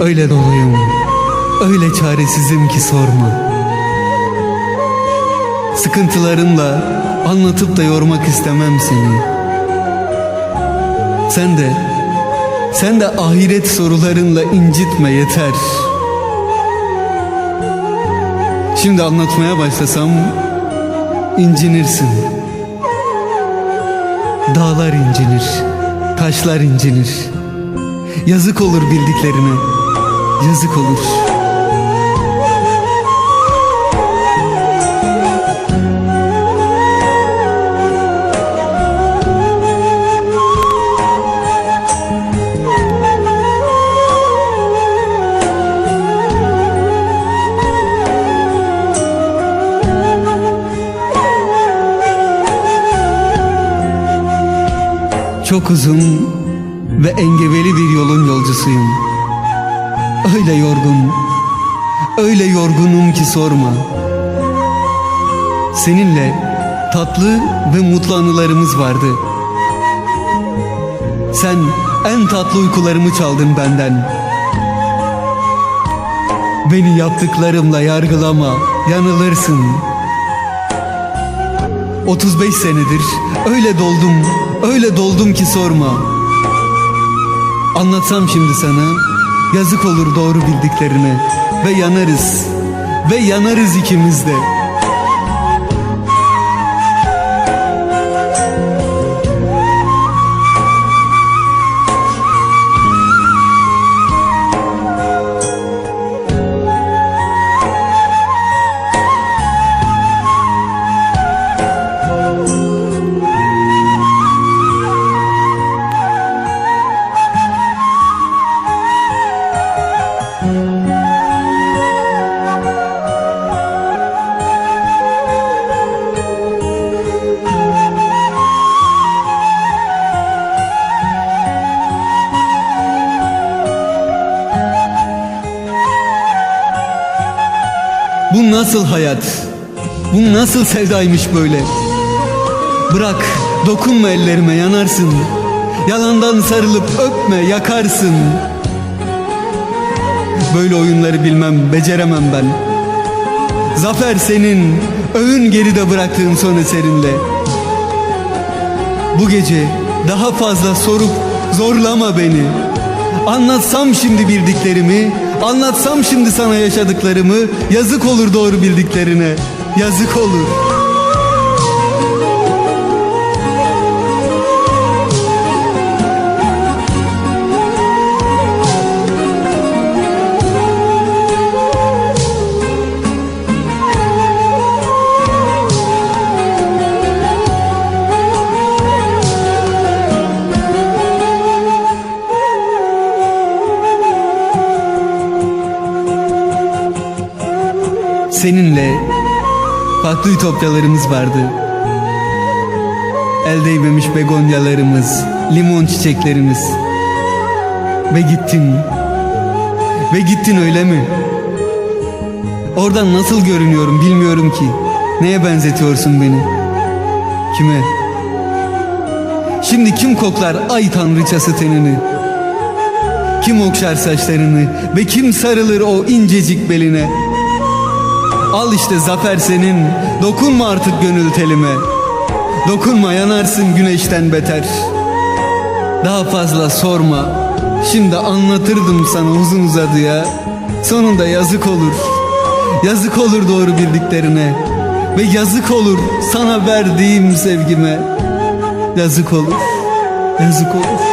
öyle doluyum, öyle çaresizim ki sorma. Sıkıntılarımla anlatıp da yormak istemem seni. Sen de, sen de ahiret sorularınla incitme yeter. Şimdi anlatmaya başlasam incinirsin. Dağlar incinir, taşlar incinir. Yazık olur bildiklerine, yazık olur. Çok uzun ve engebeli bir yolun yolcusuyum. Öyle yorgun, öyle yorgunum ki sorma. Seninle tatlı ve mutlu anılarımız vardı. Sen en tatlı uykularımı çaldın benden. Beni yaptıklarımla yargılama, yanılırsın. 35 senedir öyle doldum, öyle doldum ki sorma. Anlatsam şimdi sana, yazık olur doğru bildiklerine ve yanarız, ve yanarız ikimiz de. Bu nasıl hayat? Bu nasıl sevdaymış böyle? Bırak, dokunma ellerime yanarsın. Yalandan sarılıp öpme yakarsın. Böyle oyunları bilmem, beceremem ben. Zafer senin, övün geride bıraktığın son eserinle. Bu gece daha fazla sorup zorlama beni. Anlatsam şimdi bildiklerimi, anlatsam şimdi sana yaşadıklarımı, yazık olur doğru bildiklerine. Yazık olur. Seninle farklı ütopyalarımız vardı. El değmemiş begonyalarımız, limon çiçeklerimiz. Ve gittin. Ve gittin öyle mi? Oradan nasıl görünüyorum bilmiyorum ki. Neye benzetiyorsun beni? Kime? Şimdi kim koklar ay tanrıçası tenini? Kim okşar saçlarını ve kim sarılır o incecik beline? Al işte zafer senin, dokunma artık gönül telime. Dokunma yanarsın güneşten beter. Daha fazla sorma, şimdi anlatırdım sana uzun uzadıya. Sonunda yazık olur, yazık olur doğru bildiklerine. Ve yazık olur sana verdiğim sevgime. Yazık olur, yazık olur.